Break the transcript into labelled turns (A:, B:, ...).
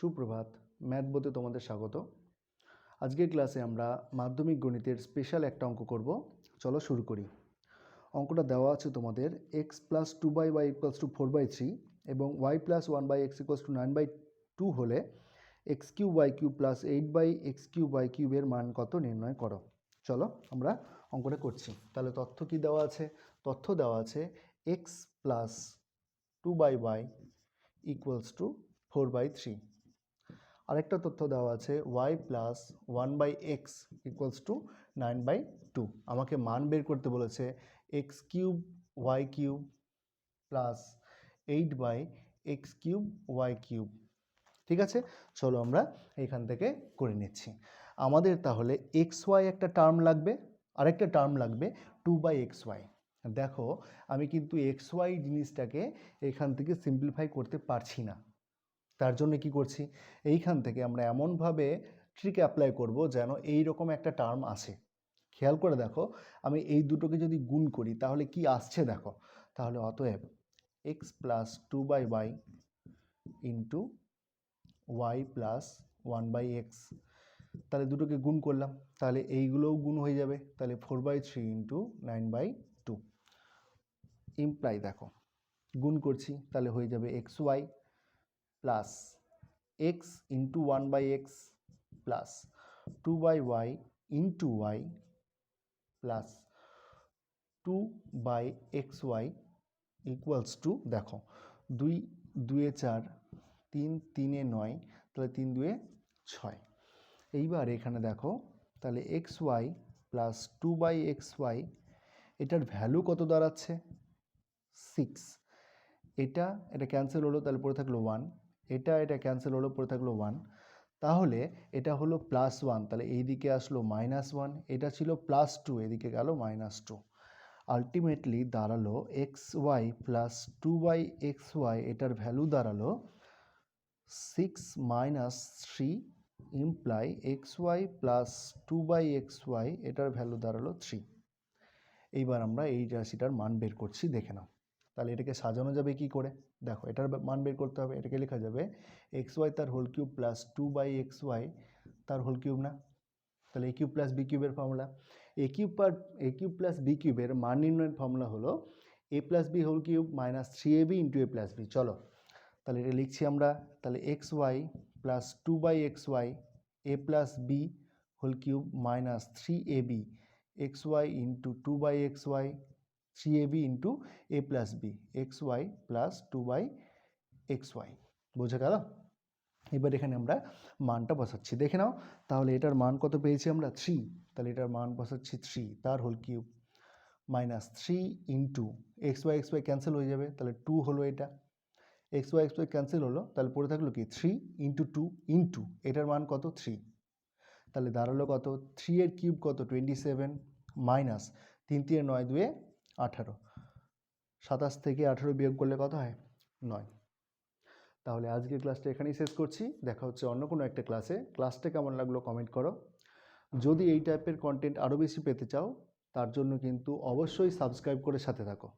A: সুপ্রভাত ম্যাথ বতে তোমাদের স্বাগত। আজকের ক্লাসে আমরা মাধ্যমিক গণিতের স্পেশাল একটা অঙ্ক করব। চলো শুরু করি। অঙ্কটা দেওয়া আছে তোমাদের x plus two by y equals two four by three এবং y plus one by x equals two nine by two হলে x cube y cube plus eight by x cube y কিউবের মান কত নির্ণয় করো। চলো আমরা অঙ্কটা করছি। তাহলে তথ্য কি দেওয়া আছে? তথ্য দেওয়া আছে x plus two by y equals two four by three আরেকটা তথ্য দেওয়া আছে y plus one by x equals two nine by two আমাকে মান বের করতে বলেছে x cube y cube plus eight by x cube y cube ঠিক আছে? চলো আমরা এখান থেকে করে নিচ্ছি। আমাদের তাহলে এক্স ওয়াই একটা টার্ম লাগবে, আরেকটা টার্ম লাগবে টু বাই এক্স ওয়াই দেখো, আমি কিন্তু এক্স ওয়াই জিনিসটাকে এখান থেকে সিম্পলিফাই করতে পারছি না। তার জন্য কি করছি? এইখান থেকে আমরা এমনভাবে ট্রিক অ্যাপ্লাই করব যেন এই রকম একটা টার্ম আসে খেয়াল করে দেখো, আমি এই দুটোকে যদি গুণ করি, তাহলে কি আসছে দেখো? তাহলে অতএব x plus two by y into y plus one by x তাহলে দুটোকে গুণ করলাম, তাহলে এইগুলোও গুণ হয়ে যাবে। তাহলে four by three into nine by two imply দেখো, গুণ করছি, তাহলে হয়ে যাবে x y plus x into one by x plus two by y into y plus two by x y equals two দেখো, দুই, দুয়ে চার, তিন, তিনে নয়, তাহলে তিন দুয়ে ছয়। এইবার এখানে দেখো, তাহলে x y plus two by x y এটার ভ্যালু কত দাঁড়াচ্ছে? সিক্স এটা এটা ক্যান্সেল হলো, তাহলে পড়ে থাকল ওয়ান এটা এটা ক্যান্সেল হলো, পড়ে থাকল ওয়ান তাহলে এটা হলো প্লাস ওয়ান তাহলে এই দিকে আসলো মাইনাস ওয়ান এটা ছিল প্লাস টু এদিকে গেল মাইনাস টু আলটিমেটলি দাঁড়াল x y plus two by x y এটার ভ্যালু দাঁড়াল six minus three imply x y plus two by x y এটার ভ্যালু দাঁড়াল থ্রি এইবার আমরা এই রাশিটার মান বের করছি, দেখে নাও। তাহলে এটাকে সাজানো যাবে কি করে? দেখো, এটার মান বের করতে হবে, এটাকে লেখা যাবে এক্স ওয়াই তার whole cube plus two by x y তার হোল কিউব না? তাহলে এ কিউব প্লাস বি কিউবের formula a cube per a cube plus b কিউবের মান নির্ণয়ের ফর্মুলা হলো a plus b whole cube minus three a b into a plus b চলো, তাহলে এটা লিখছি আমরা, তাহলে x y plus two by x y a plus b whole cube minus three a b x y into two by x y three a b into a plus b x y plus two by x y বোঝা গেল? এবার এখানে আমরা মানটা বসাচ্ছি। দেখে নাও, তাহলে এটার মান কত পেয়েছি আমরা? থ্রি তাহলে এটার মান বসাচ্ছি থ্রি তার whole cube minus three into x y x y cancel হয়ে যাবে। তাহলে টু হলো এটা। X y x y cancel হলো, তাহলে পড়ে থাকল কি? থ্রি ইন্টু টু ইন্টু এটার মান কত? থ্রি তাহলে দাঁড়াল কত? থ্রি এর কিউব কত? টোয়েন্টি সেভেন মাইনাস তিন তিনে নয় দুয়ে আঠারো। সাতাশ থেকে আঠারো বিয়োগ করলে কত হয়? নয়। তাহলে আজকের ক্লাসটা এখানেই শেষ করছি। দেখা হচ্ছে অন্য কোনো একটা ক্লাসে ক্লাসটা কেমন লাগল কমেন্ট করো। যদি এই টাইপের কন্টেন্ট আরও বেশি পেতে চাও, তার জন্য কিন্তু অবশ্যই সাবস্ক্রাইব করে সাথে থাকো।